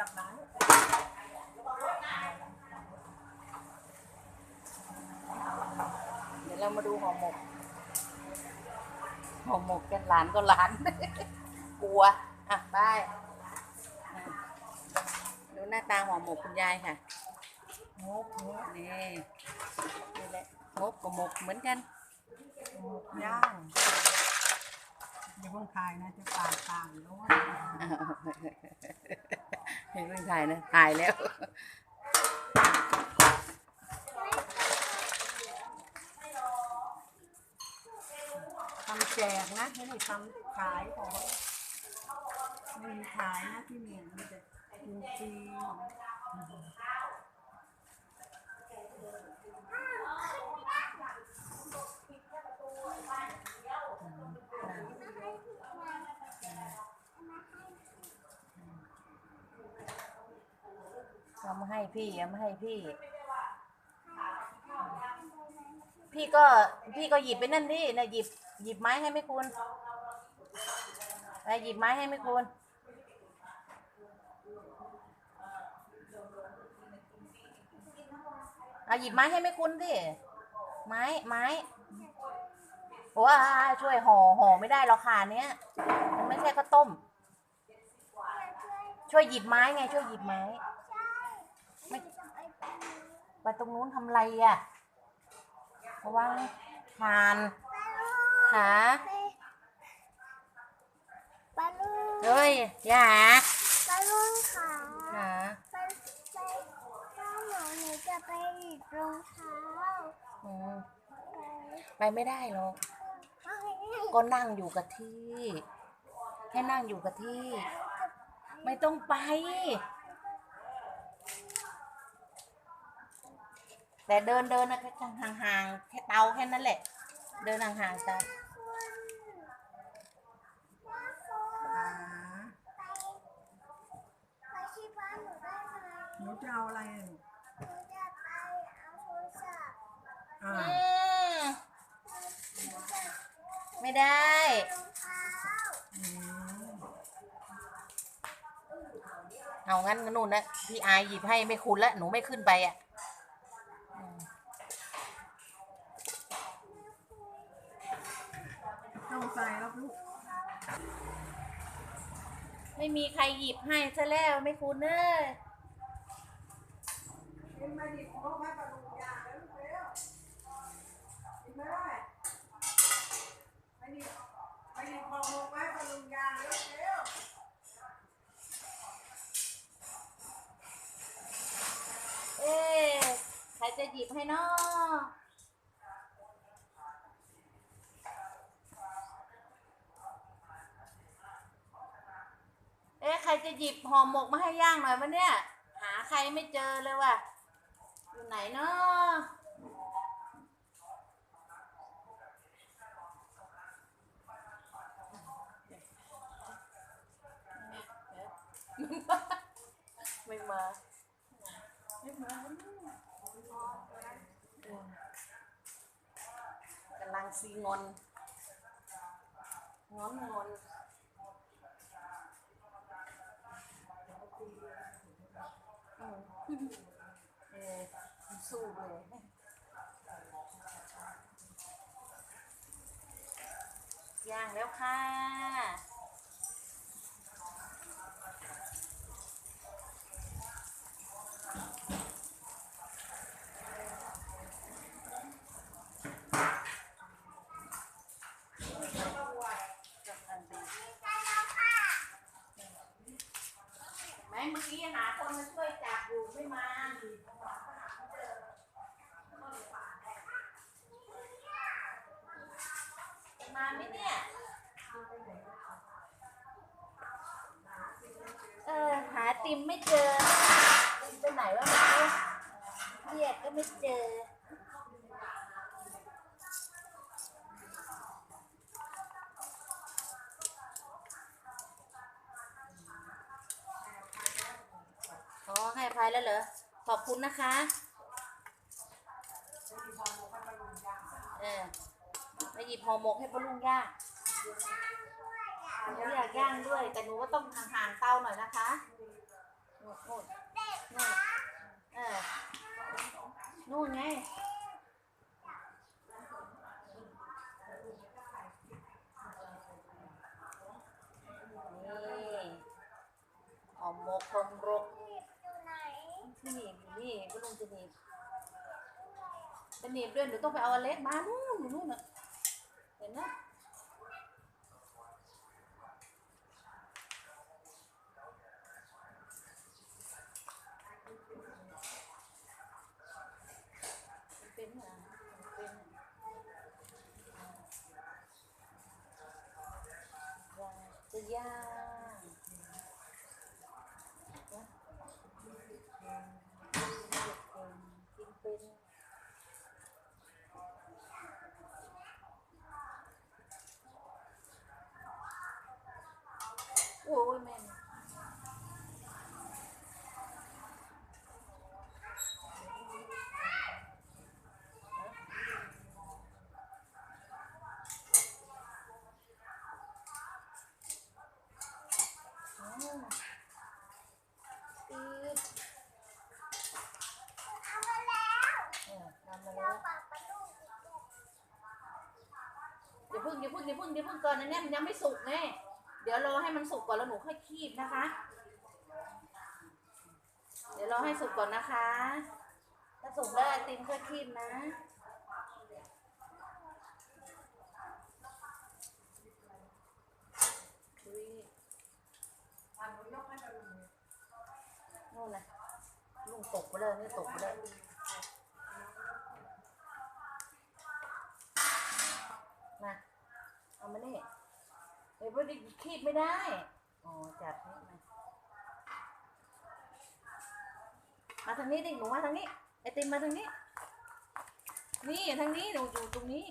จับได้เดี๋ยวเรามาดูห่อหมกห่อหมกกันหลานก็หลาน กลัว อะบายอะดูหน้าตาห่อหมกคุณยายค่ะงกงกนี่นี่แหละงบกับหมกเหมือนกันงกย่างอย่าเพิ่งทายนะจะปาดตามแล้ว ว่าอ้าวเห็นเพิ่งถ่ายนะ ถ่ายแล้ว ทำแจกนะไม่ได้ทำขายของม่มีขายนะที่นี่มีแต่กินฟรี เอามาให้พี่เอามาให้พี่ พี่ก็พี่ก็หยิบไปนั่นดินะหยิบหยิบไม้ให้ไม่คุณไปหยิบไม้ให้ไม่คุณเอาหยิบไม้ให้ไม่คุณดิไม้ไม้ว้าช่วยห่อห่อไม่ได้หรอกค่ะเนี้ยมันไม่ใช่ข้าวต้ม ช่วยหยิบไม้ไง ช่วยหยิบไม้ ไม่ไปตรงนู้นทำไรอะระวังทานขาปลาลูกเฮ้ยอย่าปลาลูกขาขาไปไปถ้าหนูหนูจะไปหยิบรองเท้าอืมไปไปไม่ได้หรอกไม่ก็นั่งอยู่กับที่ ให้นั่งอยู่กับที่ ไม่ต้องไป แต่เดินเดินนะแค่ห่างๆแค่เตาแค่นั้นแหละ เดินห่างๆจ้ะขาไปที่บ้านหนูได้ไหมหนูจะเอาอะไรอะหนูจะไปเอาโทรศัพท์อ่าอืมหนูจะไม่ได้รองเท้าอืมเอางั้นนู่นนะพี่อายหยิบให้ไม่คุณแล้วหนูไม่ขึ้นไปอะอืม ต้องใส่แล้วลูก ไม่มีใครหยิบให้ซะแล้วไม่คุณเนอะกินมาดิของแม่ปลาลูกยาแล้วลูกเร็วกินไม่ได้ไม่ดิไม่ดิของลูกม่ปลาลูกยาแล้วเร็วเอ๊ะใครจะหยิบให้นาะเอ๊ะใค รจะหยิบห่อหมกมาให้ย่างหน่อยวะเนี่ย หาใครไม่เจอเลยว่ะ อยู่ไหนเนาะไม่มา ไม่มากำลังซีงอน งอนงอนอืม เออสู้เลยย่างแล้วค่ะ แม่ เมื่อกี้หาคนมาช่วยจับอยู่ไม่มามาไหมเนี่ย เออ หาติมไม่เจอ ติมไปไหนวะเมื่อกี้เรียกก็ไม่เจอ อ๋อให้อภัยแล้วเหรอ ขอบคุณนะคะเออไปหยิบห่อหมกให้ป้าลุงย่างหนูอยากย่างด้วย แต่หนูก็ต้องห่างๆเตาหน่อยนะคะนู่นนู่นเออนู่นไงนี่หอมหมกพรมรก อยู่ไหน ที่หนีบอยู่นี่ก็ลุง จะหนีบจะหนีบด้วยหนูต้องไปเอาอเล็กมานู่นอยู่นู่นน่ะเห็นไหมมันเป็นเหรอมันเป็นย่างจะย่างนะกินเป็น โอ้ยแม่นอืมอืด เอามาแล้ว เออทำมา เรา แล้ว ปากประตูอีกแล้ว อ ย่าพึ่งอย่าพึ่งอย่าพึ่งอย่าพึ่งก่อนนะเนี่ยมันยังไม่สุกแน่เดี๋ยวรอให้มันสุกก่อนแล้วหนูค่อยคีบนะคะ เดี๋ยวรอให้สุกก่อนนะคะ ถ้าสุกแล้วไอติมค่อยคีบนะอุ๊ยงนู่นนะลุงตกไปเลยนี่ตกไปเลยมา เอามานี่เดี๋ยวพอดีคีบไม่ได้ อ๋อ จับนี่มามาทางนี้ดิหนูมาทางนี้ ไอติมมาทางนี้ นี่ทางนี้หนูอยู่ตรงนี้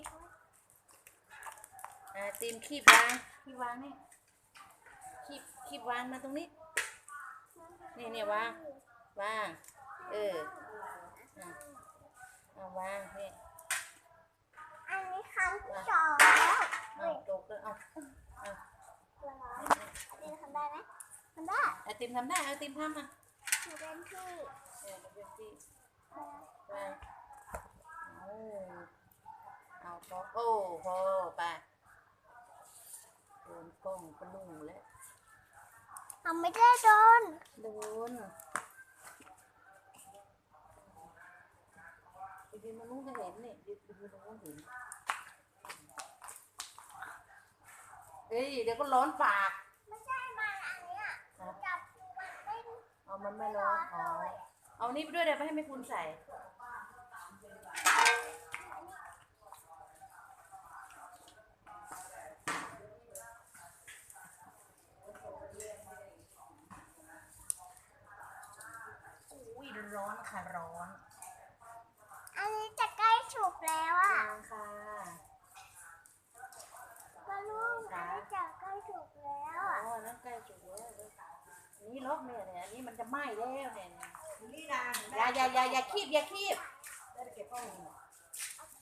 ไอติมคีบวางคีบวางนี่คีบคีบวางมาตรงนี้ นี่เนี่ยวาง วาง เออ อะเอาวางนี่ อันนี้ครั้งที่สองแล้ว เอาตกแล้วเอา ตัวน้อยอันนี้ทำได้ไหมทำได้ ไอ ติมทำได้ไอติมทำอะหนูเป็นพี่เออมันเป็นที่วางเอาเอาพอโอ้พอไปโดนกล้องกระลุ่งแล้วทำไม่ได้โดนโดนไปยืนมานู้นก็เห็นนี่ยืนไปยืนตรงนู้นเห็นเอ้ยเดี๋ยวก็ร้อนปาก ไม่ใช่มันอันเนี้ยฮะจับมันไม่ เอามันไม่ร้อนอ๋อเอานี่ไปด้วยเดี๋ยวไปให้แม่คุณใส่ อุ้ยร้อนค่ะร้อน อันนี้จะใกล้สุกแล้วอะ ร้อนค่ะ มาลูกอันนี้จะใกล้สุกแล้ว อ๋อ อะ นั่นใกล้สุกแล้ว อันนี่ล็อกเนี่ยเนี่ยอันนี้มันจะไหม้แล้วเนี่ยนี่นะอย่าอย่าอย่าอย่าคีบอย่าคีบได้เก็บข้อมูลโอเค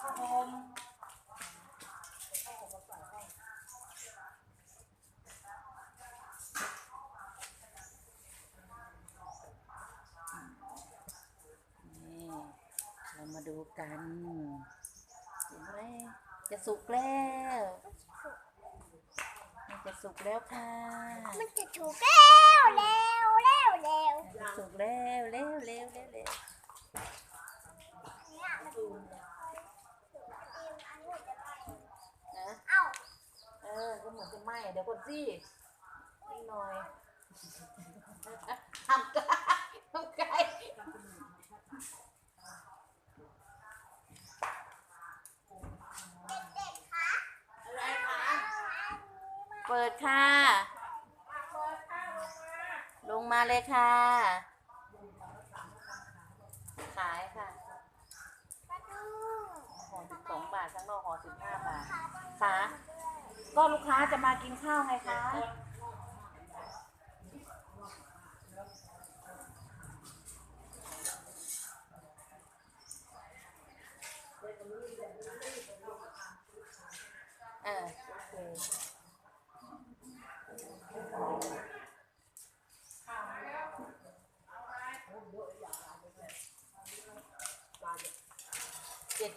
ข้าวหอมนี่เรามาดูกันเห็นไหมจะสุกแล้ว จะสุกแล้วค่ะมันจะถูกแล้วแล้วแล้วแล้วสุกแล้วเร็วเร็วเร็วเร็วเนี่ยมันถูกแล้วอันนี้จะไปนะเอ้าเออก็เหมือนจะไหม้เดี๋ยวก่อนสินิดหน่อยทำไกลทำไกล เด็กๆคะ อะไรคะ เอาอันนี้มา เปิดค่ะ ลงมาเลยค่ะ ขายค่ะห่อสิบสองบาทข้างนอกห่อสิบห้าบาทค่ะค่ะก็ลูกค้าจะมากินข้าวไงคะ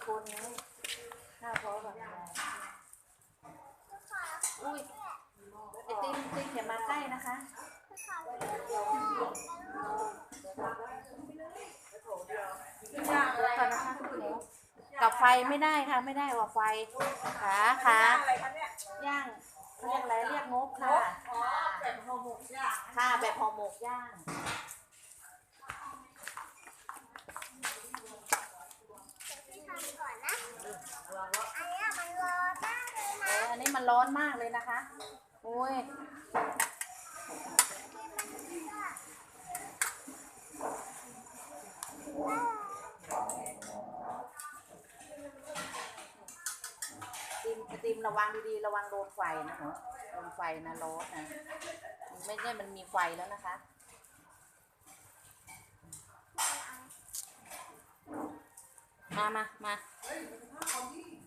คนนี้ข้าวพอแบบอุ้ยไอติมติมอย่ามาใกล้นะคะย่างเลยวก่อนนะคะคุณหนูกับไฟไม่ได้ค่ะไม่ได้กับไฟขาขาย่างเรียกอะไรเรียกงบค่ะ แบบห่อหมกย่างค่ะแบบห่อหมกย่าง พี่ทำก่อนนะ อันเนี้ยมันร้อนมากเลยนะอันนี้มันร้อนมากเลยนะคะโอ้ยติมติมระวังดีๆระวังโดนไฟนะหนูโดนไฟนะร้อนนะไม่ใช่มันมีไฟแล้วนะคะมามามา alguém?